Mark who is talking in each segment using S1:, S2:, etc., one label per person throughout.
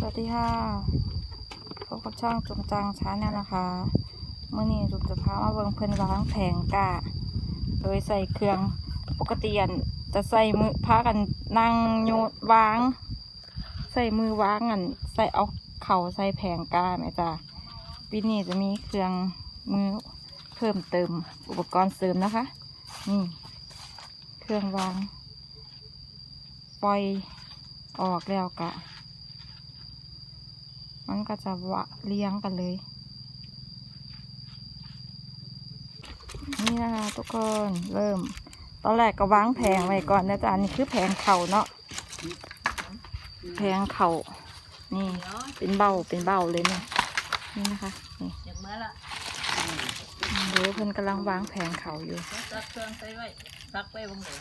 S1: สวัสดีค่ะพบกับช่องจุงจังช้าแนลนะคะเมื่อนี้จุงจะพามาเบิ่งเพิ่นวางแผงกาโดยใส่เครื่องปกติอันจะใส่มือพากันนั่งโยนวาง ใส่มือวางอันใส่เอาเข่าใส่แผงกาไหมจ้ะปีนี้จะมีเครื่องมือเพิ่มเติมอุปกรณ์เสริมนะคะ นี่ เครื่องวาง ปล่อยออกแล้วกะ มันก็จะวะเลี้ยงกันเลย นี่นะคะทุกคนเริ่ม ตอนแรกก็วางแผงไว้ก่อนนะจ๊ะอันนี่คือแผงเข่าเนาะแผงเข่านี่ เป็นเบาเป็นเบาเลยเนี่ยนี่นะคะนี่
S2: เดี๋ยวเมื่อละ
S1: เดี๋ยวเพิ่นกำลังวางแผงเข่าอยู่
S2: ซักเครื่องใส่ไว้ซักไปวงเลย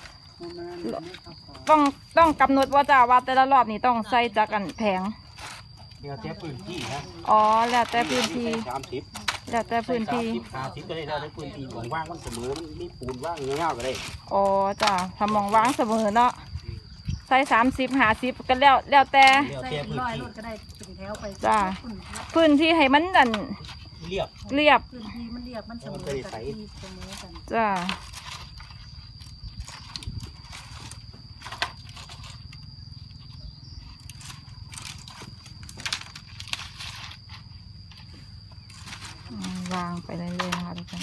S1: ต้องต้องกำหนดว่าจะว่าแต่ละรอบนี่ต้องใส่จากกันแผง
S3: เดี๋ยวเจ๊พื้นที่นะ
S1: อ๋อ แล้วแต่พื้นที่
S3: สามสิบ
S1: แล้วแต่พื้นที่
S3: สามสิบก็ได้แล้วได้พื้นที่ของว่างมันเสมอมันมีปูนว่างเงี้ยๆก็ได้
S1: อ๋อจ้ะทำมองวางเสมอเนาะ ใส่สามสิบหาสิบก็แล้วแล้วแต่
S3: เดี๋ยว
S2: ใส่
S3: เจ๊
S2: เป็น
S3: พื้น
S2: ร้อย
S3: ที่
S2: รถก็ได้เป็นแถวไป
S1: จ้าพื้นที่ให้มันดัน
S3: เรียบ
S1: เรียบ
S2: พื้นที่มันเรียบมันเสมอ
S3: มันเคยใส่
S2: กันที่เสมอกัน
S1: จ้ะอืม วางไปเรื่อยๆนะคะทุกคน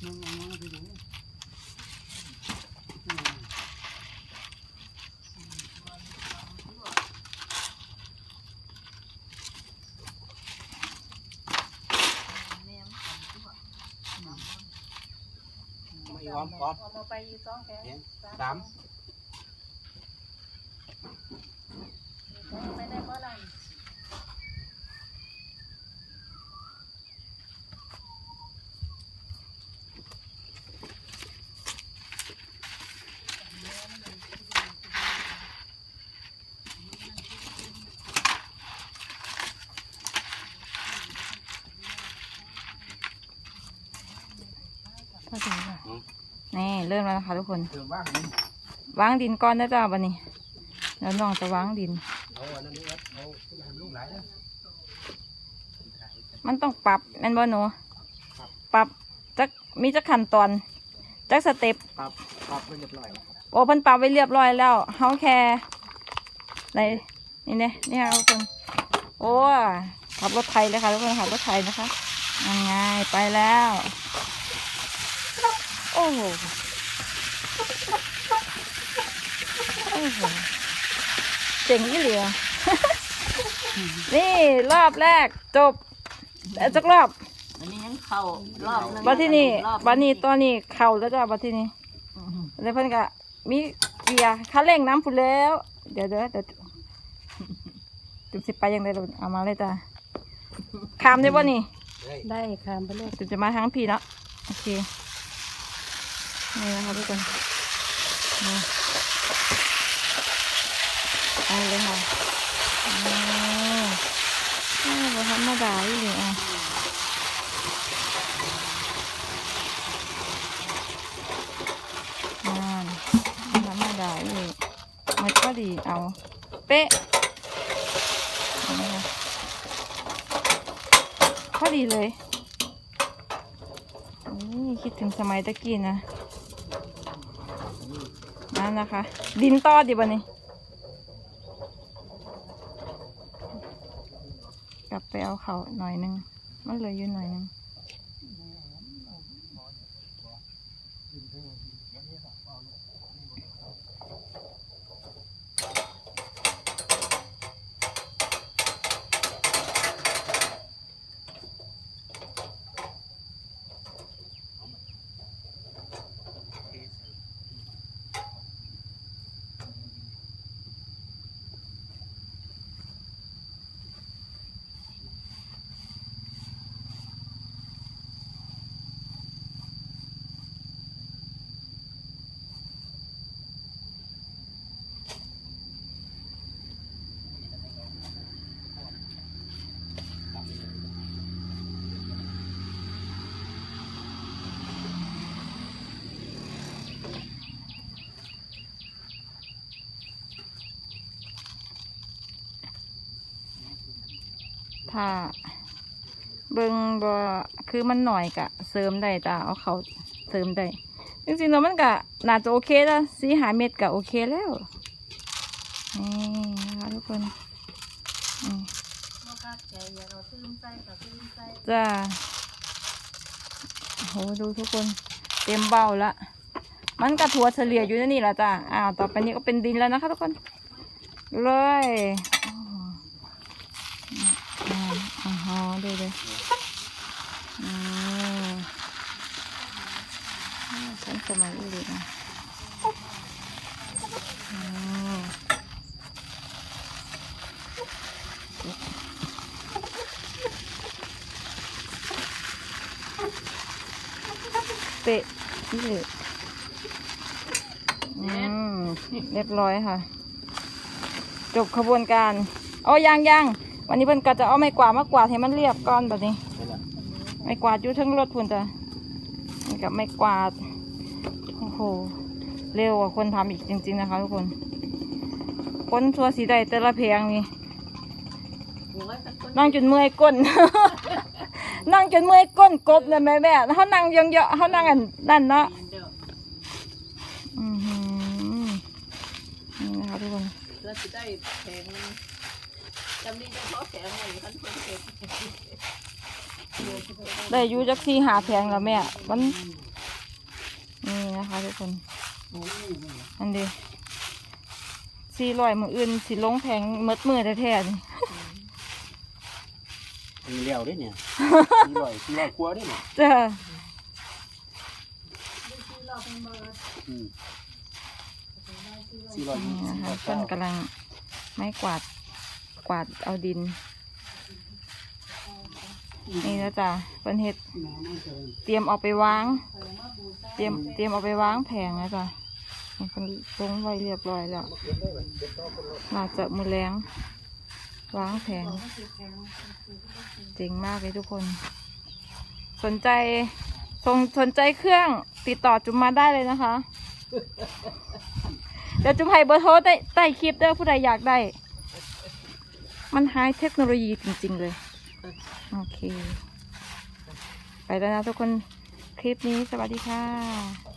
S3: ไม่ย อมพร้อม
S2: เอามาไปอยู่สองแถว
S3: เห็นสาม
S2: ไปได้เพราะอะไร
S1: พอดีค่ะ นี่เริ่มแล้วนะคะทุกคน
S3: เติมว่างนี่
S1: วางดินก่อนนะจ้าบันนี้ แล้วน้องจะวางดิน
S3: เอาอันนั้นนี่ครับเอาลูกหลายนะ
S1: มันต้องปรับแม่นบ่หนูปรับจักมีจักขั้นตอนจักสเต็ป
S3: ปรับปรับไปเรียบร้อยแล้ว
S1: โอ้เพิ่นปรับไว้เรียบร้อยแล้วเฮาแค่ในนี่เนี่ยนี่ค่ะทุกคนโอ้ขับรถไทยเลยค่ะทุกคนขับรถไทยนะคะยังไงไปแล้ว โอ้โหโอ้โหเจ๋งยี่เหลียนี่รอบแรกจบแล้วจักรอบ
S2: อันนี้ยังเข่ารอบนึง
S1: บัดที่นี่
S2: รอบ
S1: บัดนี้ตัวนี้เข่าแล้วจ้ะบัดที่นี่แล้วเพิ่นก็มีเกียร์คันเร่งน้ำพุ่นแล้ว เดี๋ยวเดี๋ยวเดี๋ยวจุดสิไปยังไงลูกเอามาเลยจ้ะขามได้บ่นี่
S3: ได้
S2: ได้ค่ะไปเลย
S1: จุดจะมาทางพี่เนาะโอเค นี่นะคะทุกคนนี่เอาเลยค่ะอืมอ้าวบ่ธรรมดาอยู่เลยอะนานธรรมดาอีกมันก็ดีเอา เป๊ะเห็นไหมคะพอดีเลยนี่คิดถึงสมัยตะกี้นะ นั่นนะคะ ดินตอดีบันนี้ กลับไปเอาเขาหน่อยนึงมันเหลืออยู่หน่อยนึง ถ้าเบิงบ่คือมันหน่อยกะเสริมได้จ้ะเอาเขาเสริมได้จริงๆแล้วมันกะน่าจะโอเคแล้วสีหาเม็ดกะโอเคแล้วนี่นะคะทุกคนอืม
S2: บ่กล้าแกอย่าเราซื้อใส่กับซื้อใส่
S1: จ้าโหดูทุกคนเต็มเบ้าละมันกระถั่วเฉลี่ยอยู่นี่แหละจ้าอ้าวต่อไปนี้ก็เป็นดินแล้วนะคะทุกคนเลย อ๋ออ๋อดูเลยอืมอ่าฉันสมัยอีกนะอืมเปะนี่เลยอืมเรียบร้อยค่ะ จบขบวนการ โอ้ยังยัง วันนี้เพิ่นก็จะเอาไม้กวาดมากวาดให้มันเรียบก่อนแบบนี้
S3: นั่นแหละ
S1: ไม้กวาดอยู่เทั้งรถพุ่นจ้ะนี่กับไม้กวาด โอ้โห เร็วกว่าคนทำอีกจริง ๆนะคะทุกคน คนทัวสีใดแต่ละเพลงนี่
S2: โอ้ยเป็นคน
S1: นั่งจนเมื่อยก้น นั่งจนเมื่อยก้นกบเลยแม่แม่เขานั่งยองเยอะเขานั่งอันนั่นเนาะ
S2: เดียว
S1: อือหือนี่นะคะทุกคน
S2: แล้วสิได้แพงนึง จำดีได้เพราะแพงไว้คันเพิ่นเก็บ
S1: ได้อยูจักซี่หาแพงแล้วแม่ มันนี่นะคะทุกคนอันเดีสี่ร้อยมืออื่นสิลงแพงหมดมือแท้ๆนี่
S3: มีเลี้ยวด้วยเนี่ยสี่ร้อยสี่ร้อยกว่าด้วยเนี่ย
S1: จ้า
S3: อืมสี่ร้อย
S1: นี่
S3: ยี่สิ
S1: นะ
S3: บ
S1: คะ
S3: เก้า
S1: เพิ่นกำลังไม้กวาด กวาดเอาดิน นี่นะจ๊ะเพิ่นเฮ็ดเตรียมเอาไปวาง เตรียมเตรียมเอาไปวางแผงนะจ๊ะนี่เพิ่นลงไว้เรียบร้อยแล้วน่าจะมือแรงวางแผงเจ๋งมากเลยทุกคน สนใจสนสนใจเครื่องติดต่อจุมมาได้เลยนะคะ เดี๋ยวจุมให้เบอร์โทรใต้ใต้คลิปเด้อผู้ใดอยากได้ มันไฮเทคโนโลยีจริง ๆ เลย โอเค ไปแล้วนะทุกคน คลิปนี้สวัสดีค่ะ